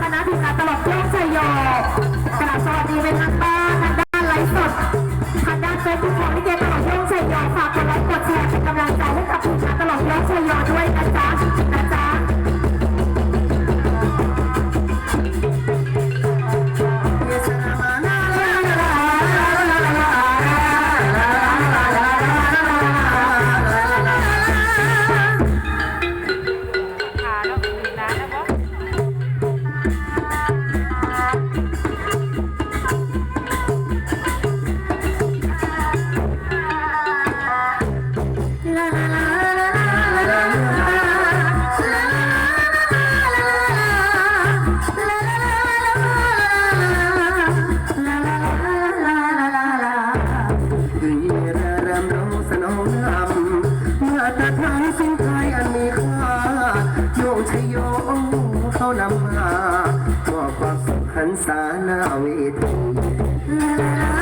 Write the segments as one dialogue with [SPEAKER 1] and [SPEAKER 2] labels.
[SPEAKER 1] คณะทีมงานตลกโลกชัยโยกราบสวัสดีเป็นทางบ้านทางด้านไลฟ์สดทางด้านเฟซบุ๊กของลิเก ระ
[SPEAKER 2] รำ
[SPEAKER 3] ร้องสนองลำมาตรฐานสิ่งไทยอันมีค่าโยงชยโยเขานำมาก็ความสุขหันษาหน้าเวที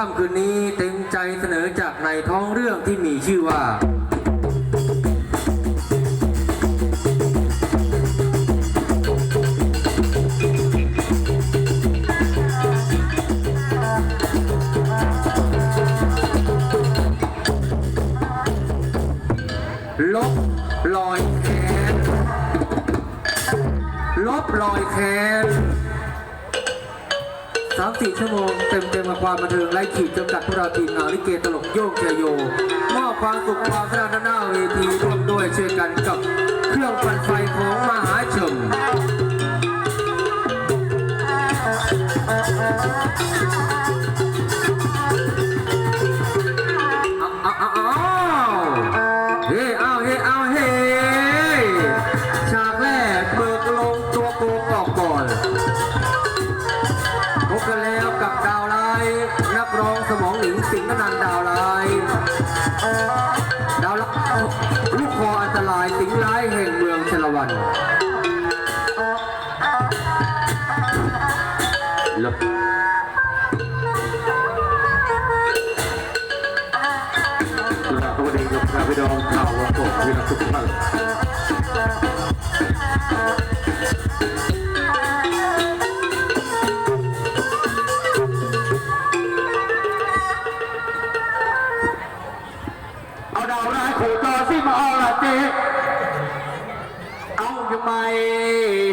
[SPEAKER 3] ค่ำ
[SPEAKER 4] คืนนี้เต็มใจเสนอจากในท้องเรื่องที่มีชื่อว่า ลบรอยแคนลบรอยแคน สามสี่ชั่วโมงเต็มเต็มๆกับความบันเทิงไร้ขีดจำกัดพวกเราทีมงานลิเกตลกโยกเจโยมอบความสุขความสนุกหน้าเวทีร่วมด้วยช่วยกันกับเครื่องปั่นไฟของมหาชน บกันแล้วกับดาวไลน์นักร้องสมองหนิงสิงห์นันดาวไลน์ดาวลน์ลูกคออันตรายสิงห์ร้ายแห่งเมืองชลวันลบ
[SPEAKER 5] เราก็ได้ยกพระพี่น้องข่าวว่าตกวิรัสุขท่าน مولاتي أو جمعي